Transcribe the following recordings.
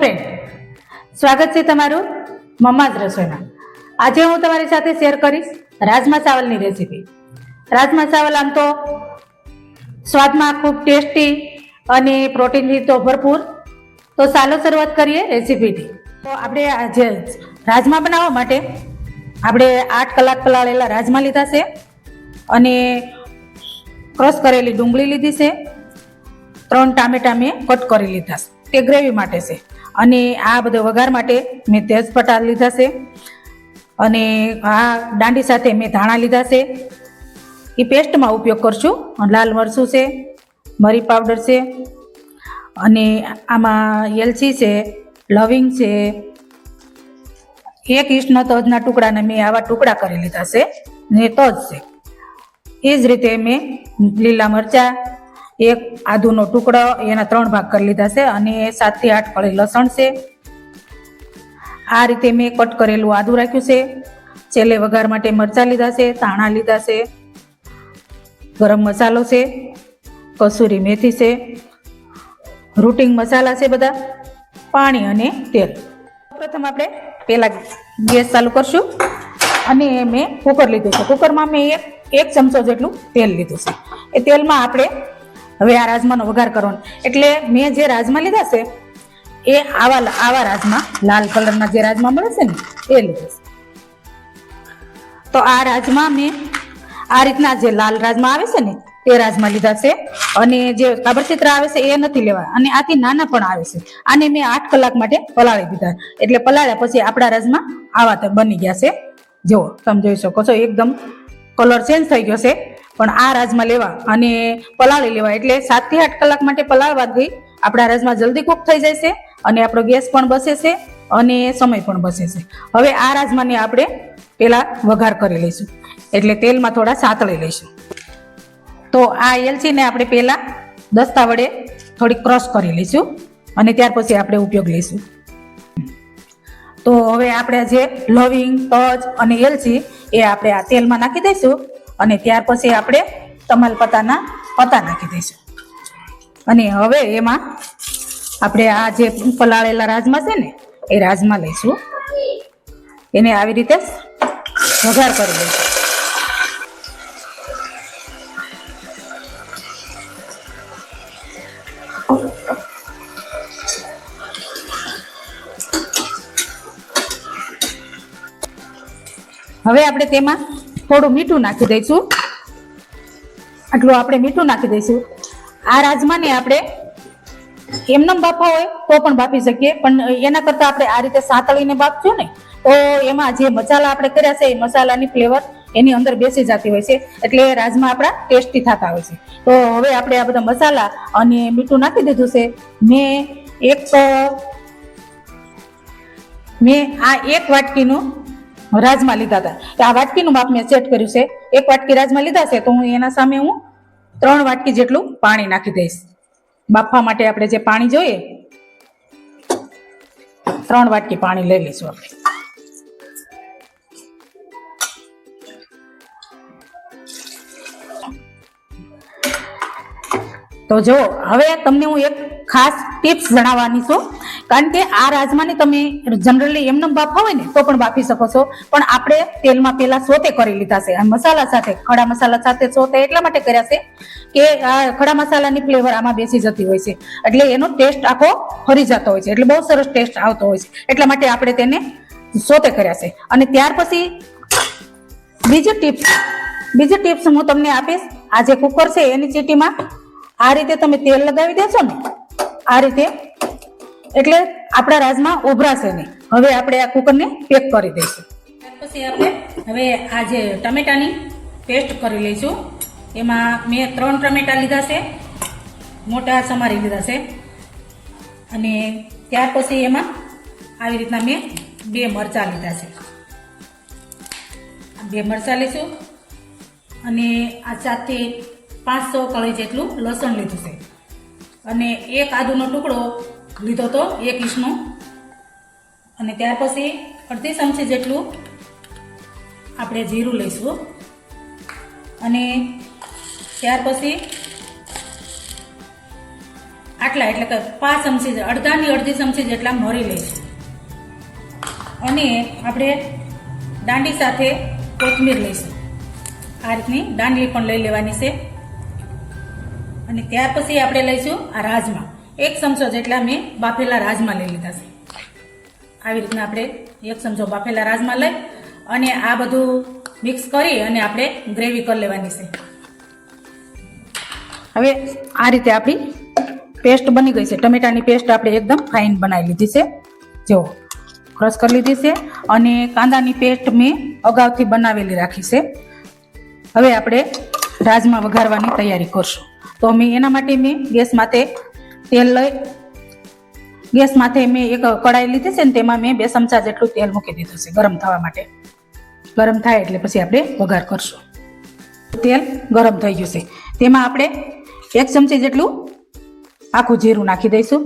Friend સ્વાગત છે તમારું મમ્માજ રસોઈમાં. આજે હું તમારી સાથે શેર કરીશ રાજમા ચાવલની રેસીપી રાજમા ચાવલ આમ તો સ્વાદમાં ખૂબ ટેસ્ટી અને પ્રોટીનથી તો ભરપૂર. તો ચાલો શરૂઆત કરીએ રેસીપીથી તો આપણે આજે રાજમા બનાવવા માટે આપણે આઠ કલાક પલાળેલા રાજમા લીધા છે અને ક્રશ કરેલી ડુંગળી લીધી છે. ત્રણ ટામેટા મેં કટ કરી લીધા છે. તે ગ્રેવી માટે છે. અને આ બધો વઘાર માટે મેં તેજપત્તા લીધા છે. અને આ દાંડી સાથે મેં ધાણા લીધા છે. એ પેસ્ટમાં ઉપયોગ કરશું. લાલ મરચું છે, મરી પાવડર છે, અને આમાં એલચી છે, લવિંગ છે. એક ઇંચનો તજના ટુકડાને મેં આવા ટુકડા કરી લીધા છે ને તજ છે. એ જ રીતે મેં લીલા મરચાં એક આદુનો ટુકડો એના ત્રણ ભાગ કરી લીધા છે અને સાતથી આઠ કળી લસણ છે. આ રીતે મેં કટ કરેલું આદુ રાખ્યું છે. છેલ્લે વઘાર માટે મરચાં લીધા છે, ધાણા લીધા છે, ગરમ મસાલો છે, કસૂરી મેથી છે, રૂટિંગ મસાલા છે બધા, પાણી અને તેલ. પ્રથમ આપણે પહેલાં ગેસ ચાલુ કરશું અને મેં કુકર લીધું છે. કુકરમાં મેં એક એક ચમચો જેટલું તેલ લીધું છે. એ તેલમાં આપણે હવે આ રાજમાનો વઘાર કરવાનો. એટલે મેં જે રાજમા લીધા છે, એ આવા આવા રાજમા, લાલ કલરના જે રાજમા મળે છે ને, એ લીધા તો આ રાજમા મેં આ રીતના જે લાલ રાજમા આવે છે ને તે રાજમા લીધા છે. અને જે કાબરચિત્ર આવે છે, એ નથી લેવા અને આથી નાના પણ આવે છે. આને મેં આઠ કલાક માટે પલાળી દીધા. એટલે પલાળ્યા પછી આપણા રાજમા આવા બની ગયા છે. જુઓ, તમે જોઈ શકો છો, એકદમ કલર ચેન્જ થઈ ગયો છે. પણ આ રાજમા લેવા અને પલાળી લેવા. એટલે સાતથી આઠ કલાક માટે પલાળવાથી આપણા રાજમા જલ્દી કૂક થઈ છે અને આપણો ગેસ પણ બસે છે અને સમય પણ બસે છે હવે આ રાજમાને આપણે પહેલાં વઘાર કરી લઈશું. એટલે તેલમાં થોડા સાતળી લઈશું. તો આ એલચીને આપણે પહેલાં દસ્તા વડે થોડી ક્રશ કરી લઈશું અને ત્યાર પછી આપણે ઉપયોગ લઈશું. તો હવે આપણે જે લવિંગ, તજ અને એલચી એ આપણે આ તેલમાં નાખી દઈશું. અને ત્યાર પછી આપણે તમાલપત્તાના પત્તા નાખી દઈશું. અને હવે એમાં આપણે આ જે પલાળેલા રાજમા છે ને, એ રાજમા લઈશું. એને આવી રીતે વઘાર કરી દઈશું. હવે આપણે તેમાં થોડું મીઠું નાખી દઈશું. આટલું આપણે મીઠું નાખી દઈશું. આ રાજમાને આપણે એમનેમ બાફા હોય તો પણ બાફી શકીએ. પણ એના કરતાં આપણે આ રીતે સાતળીને બાફશું ને, તો એમાં જે મસાલા આપણે કર્યા છે, એ મસાલાની ફ્લેવર એની અંદર બેસી જતી હોય છે. એટલે રાજમા આપણા ટેસ્ટી થતા હોય છે. તો હવે આપણે આ બધા મસાલા અને મીઠું નાખી દીધું છે. મેં એક મેં આ એક વાટકીનું રાજમા લીધા હતા. તો આ વાટકીનું માપ મેં સેટ કર્યું છે. એક વાટકી રાજમા લીધા છે, તો હું એના સામે હું ત્રણ વાટકી જેટલું પાણી નાખી દઈશ. બાફવા માટે આપણે જે પાણી જોઈએ, ત્રણ વાટકી પાણી લઈ લઈશું આપણે. તો જો, હવે તમને હું એક ખાસ ટિપ્સ જણાવવાની છું. કારણ કે આ રાજમાને તમે જનરલી એમને બાફા હોય ને, તો પણ બાફી શકો છો. પણ આપણે તેલમાં પહેલા સોતે કરી લીધા છે. મસાલા સાથે, ખડા મસાલા સાથે સોતે એટલા માટે કર્યા છે કે આ ખડા મસાલાની ફ્લેવર આમાં બેસી જતી હોય છે. એટલે એનો ટેસ્ટ આખો ફરી જતો હોય છે. એટલે બહુ સરસ ટેસ્ટ આવતો હોય છે. એટલા માટે આપણે તેને સોતે કર્યા છે. અને ત્યાર પછી બીજી ટિપ્સ બીજી ટિપ્સ હું તમને આપીશ. આ જે કુકર છે, એની ચીટીમાં આ રીતે તમે તેલ લગાવી દેશો ને, આ રીતે. એટલે આપણા રાજમાં ઉભરાશે નહીં. હવે આપણે આ કુકરને પેક કરી દઈશું. પછી આપણે હવે આ જે ટમેટાની પેસ્ટ કરી લઈશું. એમાં મેં ત્રણ ટમેટા લીધા છે, મોટા સમારી લીધા છે. અને ત્યાર પછી એમાં આવી રીતના મેં બે મરચાં લીધા છે. બે મરચાં લઈશું અને આ ચારથી પાંચસો કળી જેટલું લસણ લીધું છે. અને એક આદુનો ટુકડો લીધો તો એક ઇંચનો અને ત્યાર પછી અડધી ચમચી જેટલું આપણે જીરું લઈશું. અને ત્યાર પછી આટલા, એટલે કે પાંચ ચમચી અડધાની અડધી ચમચી જેટલા મરી લઈશું. અને આપણે દાંડી સાથે કોથમીર લઈશું. આ રીતની દાંડલી પણ લઈ લેવાની છે. અને ત્યાર પછી આપણે લઈશું આ રાજમા. એક ચમચો જેટલા મેં બાફેલા રાજમા લઈ લીધા છે. આવી રીતના આપણે એક ચમચો બાફેલા રાજમા લઈ અને આ બધું મિક્સ કરી અને આપણે ગ્રેવી કરી લેવાની છે. હવે આ રીતે આપણી પેસ્ટ બની ગઈ છે. ટમેટાની પેસ્ટ આપણે એકદમ ફાઇન બનાવી લીધી છે. જો, ક્રશ કરી લીધી છે અને કાંદાની પેસ્ટ મેં અગાઉથી બનાવેલી રાખી છે. હવે આપણે રાજમા વઘારવાની તૈયારી કરશું. તો મેં એના માટે મેં ગેસ માથે તેલ લઈ, ગેસ માથે મેં એક કડાઈ લીધી છે ને તેમાં મેં બે ચમચા જેટલું તેલ મૂકી દીધું છે ગરમ થવા માટે. ગરમ થાય એટલે પછી આપણે વઘાર કરશું. તેલ ગરમ થઈ ગયું છે. તેમાં આપણે એક ચમચી જેટલું આખું જીરું નાખી દઈશું.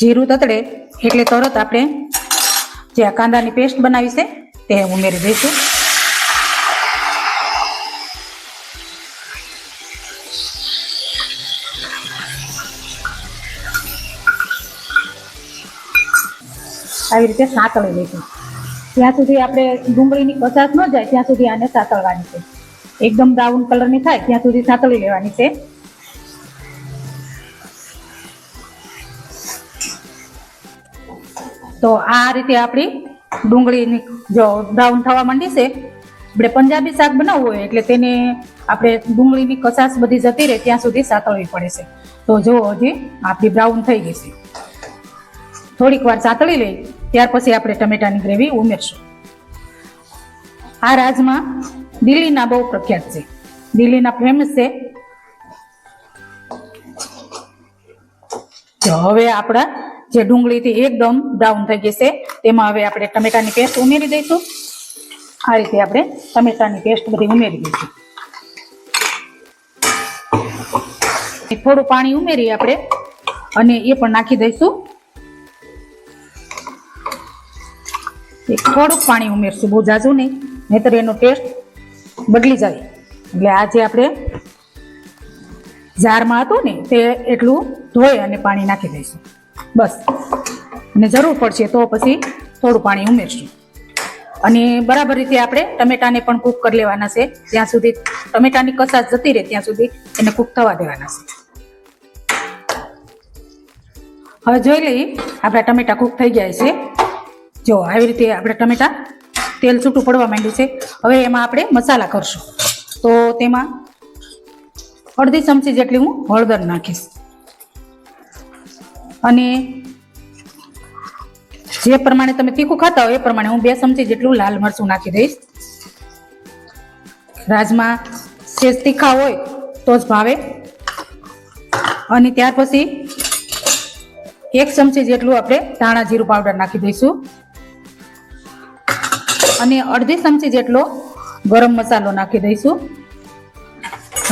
જીરું તતડે એટલે તરત આપણે જે આ કાંદાની પેસ્ટ બનાવી છે તે ઉમેરી દઈશું. આવી રીતે સાંતળી લઈશું ત્યાં સુધી આપણે ડુંગળીની કસાસ ન જાય, ત્યાં સુધી આને સાતળવાની છે. એકદમ બ્રાઉન કલરની થાય, ત્યાં સુધી સાતળી લેવાની છે. તો આ રીતે આપણી ડુંગળીની જો બ્રાઉન થવા માંડી છે, આપણે પંજાબી શાક બનાવવું હોય એટલે તેને આપણે ડુંગળીની કસાસ બધી જતી રહે, ત્યાં સુધી સાતળવી પડે છે. તો જો હજી આપણી બ્રાઉન થઈ ગઈ છે. થોડીક વાર સાતળી લઈ. ત્યાર પછી આપણે ટમેટાની ગ્રેવી ઉમેરશું. આ રાજમાં દિલ્હીના બહુ પ્રખ્યાત છે. દિલ્હીના ફેમસ છે. હવે આપણા જે ડુંગળીથી એકદમ બ્રાઉન થઈ ગઈ છે, તેમાં હવે આપણે ટમેટાની પેસ્ટ ઉમેરી દઈશું. આ રીતે આપણે ટમેટાની પેસ્ટ બધી ઉમેરી દઈશું. થોડું પાણી ઉમેરી આપણે અને એ પણ નાખી દઈશું. એક થોડુંક પાણી ઉમેરશું, બહુ જાજુ નહીં. નહીતર એનો ટેસ્ટ બદલી જાય. એટલે આ જે આપણે જારમાં હતું ને, તે એટલું ધોઈ અને પાણી નાખી દઈશું. બસ. અને જરૂર પડશે તો પછી થોડું પાણી ઉમેરશું. અને બરાબર રીતે આપણે ટમેટાને પણ કૂક કરી લેવાના છે. ત્યાં સુધી ટમેટાની કસાશ જતી રહે ત્યાં સુધી એને કૂક થવા દેવાના છે. હવે જોઈ લઈએ, આપણા ટમેટા કૂક થઈ ગયા છે. જો, આવી રીતે આપણે ટમેટા તેલ છૂટું પડવા માંડ્યું છે. હવે એમાં આપણે મસાલા કરશું. તો તેમાં અડધી ચમચી જેટલી હું હળદર નાખીશ. અને જે પ્રમાણે તમે તીખું ખાતા હોય એ પ્રમાણે હું બે ચમચી જેટલું લાલ મરચું નાખી દઈશ. રાજમાં સેજ તીખા હોય તો જ ભાવે. અને ત્યાર પછી એક ચમચી જેટલું આપણે ધાણા જીરું પાવડર નાખી દઈશું. અને અડધી ચમચી જેટલો ગરમ મસાલો નાખી દઈશું.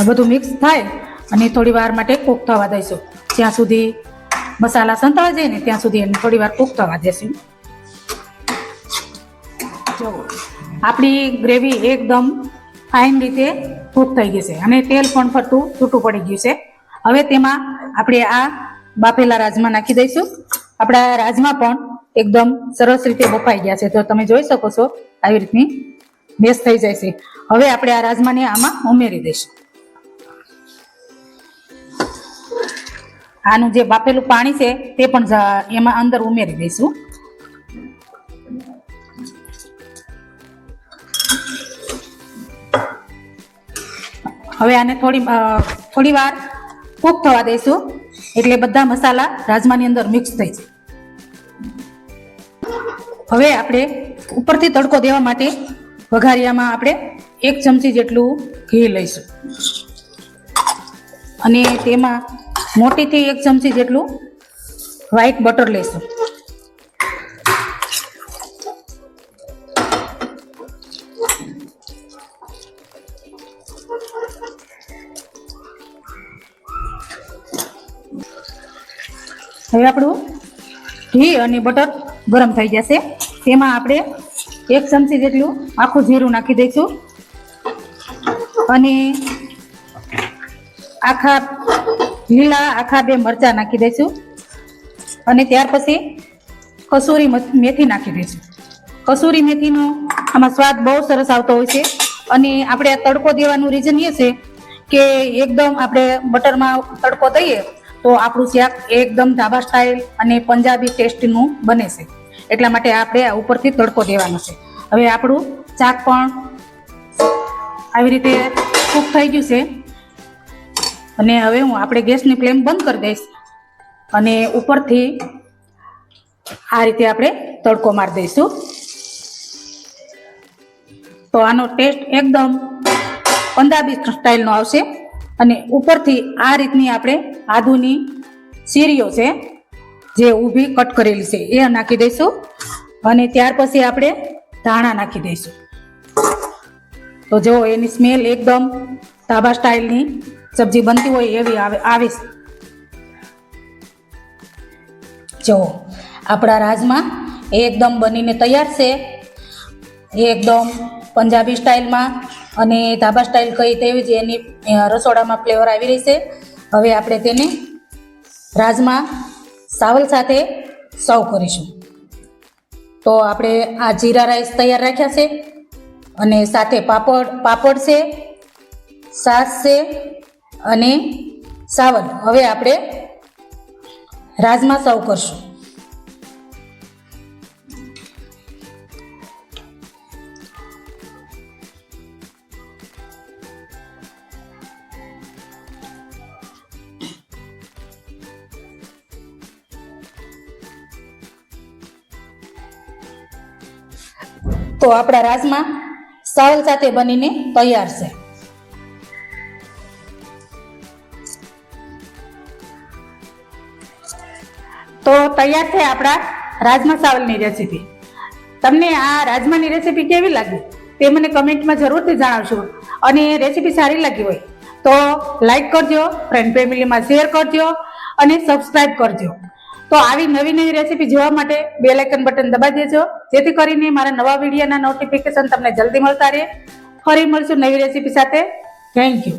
બધું મિક્સ થાય અને થોડી વાર માટે કૂક થવા દઈશું. જ્યાં સુધી મસાલા સંતળાઈ જાય ને ત્યાં સુધી એને થોડી વાર કૂક થવા દેશું. જો, આપણી ગ્રેવી એકદમ ફાઇન રીતે કૂક થઈ ગઈ છે અને તેલ પણ ફરતું છૂટું પડી ગયું છે. હવે તેમાં આપણે આ બાફેલા રાજમા નાખી દઈશું. આપણા રાજમા પણ એકદમ સરસ રીતે બફાઈ ગયા છે. તો તમે જોઈ શકો છો આવી રીતની બેસ થઈ જાય છે. હવે આપણે આ રાજમાને આમાં ઉમેરી દઈશું. આનું જે બાફેલું પાણી છે તે પણ એમાં અંદર ઉમેરી દઈશું. હવે આને થોડી થોડી વાર કૂક થવા દઈશું. એટલે બધા મસાલા રાજમાની અંદર મિક્સ થઈ જાય. હવે આપણે ઉપરથી તડકો દેવા માટે વઘારિયામાં આપણે એક ચમચી જેટલું ઘી લઈશું. અને તેમાં મોટીથી એક ચમચી જેટલું વ્હાઈટ બટર લઈશું. હવે આપણું ઘી અને બટર ગરમ થઈ જશે. તેમાં આપણે એક ચમચી જેટલું આખું જીરું નાખી દઈશું. અને આખા લીલા આખા બે મરચા નાખી દઈશું. અને ત્યાર પછી કસૂરી મેથી નાખી દઈશું. કસૂરી મેથીનો આમાં સ્વાદ બહુ સરસ આવતો હોય છે. અને આપણે આ તડકો દેવાનું રીઝન એ છે કે એકદમ આપણે બટરમાં તડકો દઈએ તો આપણું શાક એકદમ ધાબા સ્ટાઇલ અને પંજાબી ટેસ્ટનું બને છે. એટલા માટે આપણે આ ઉપરથી તડકો દેવાનો છે. હવે આપણું શાક પણ આવી રીતે કૂક થઈ ગયું છે. અને હવે હું આપણે ગેસની ફ્લેમ બંધ કરી દઈશ. અને ઉપરથી આ રીતે આપણે તડકો મારી દઈશું. તો આનો ટેસ્ટ એકદમ પંજાબી સ્ટાઇલનો આવશે. અને ઉપરથી આ રીતની આપણે આદુની સીરીઓ છે જે ઊભી કટ કરેલી છે, એ નાખી દઈશું. અને ત્યાર પછી આપણે ધાણા નાખી દઈશું. તો જો એની સ્મેલ એકદમ તાબા સ્ટાઇલની સબ્જી બનતી હોય એવી આવે આવે જો, આપણા રાજમાં એકદમ બનીને તૈયાર છે. એકદમ પંજાબી સ્ટાઇલમાં અને ધાબા સ્ટાઇલ કઈ તેવી જ એની રસોડામાં ફ્લેવર આવી રહી છે. હવે આપણે તેને રાજમાં સાવલ સાથે સર્વ કરીશું. તો આપણે આ જીરા રાઈસ તૈયાર રાખ્યા છે અને સાથે પાપડ પાપડ છે, સાસ છે અને સાવલ. હવે આપણે રાજમાં સર્વ કરશું. તો આપણા રાજમાં સાવલ સાથે બનીને તૈયાર છે. તો તૈયાર છે આપણા રાજમા સાવલની રેસીપી તમને આ રાજમાની રેસીપી કેવી લાગી? તે મને કમેન્ટમાં જરૂરથી જણાવશો. અને રેસીપી સારી લાગી હોય, તો લાઈક કરજો ફ્રેન્ડ ફેમિલીમાં શેર કરજો અને સબસ્ક્રાઈબ કરજો. તો આવી નવી નવી રેસીપી જોવા માટે બે લાઇકન બટન દબાવી દેજો. જેથી કરીને મારા નવા વિડીયોના નોટિફિકેશન તમને જલ્દી મળતા રહે. ફરી મળશું નવી રેસીપી સાથે. Thank you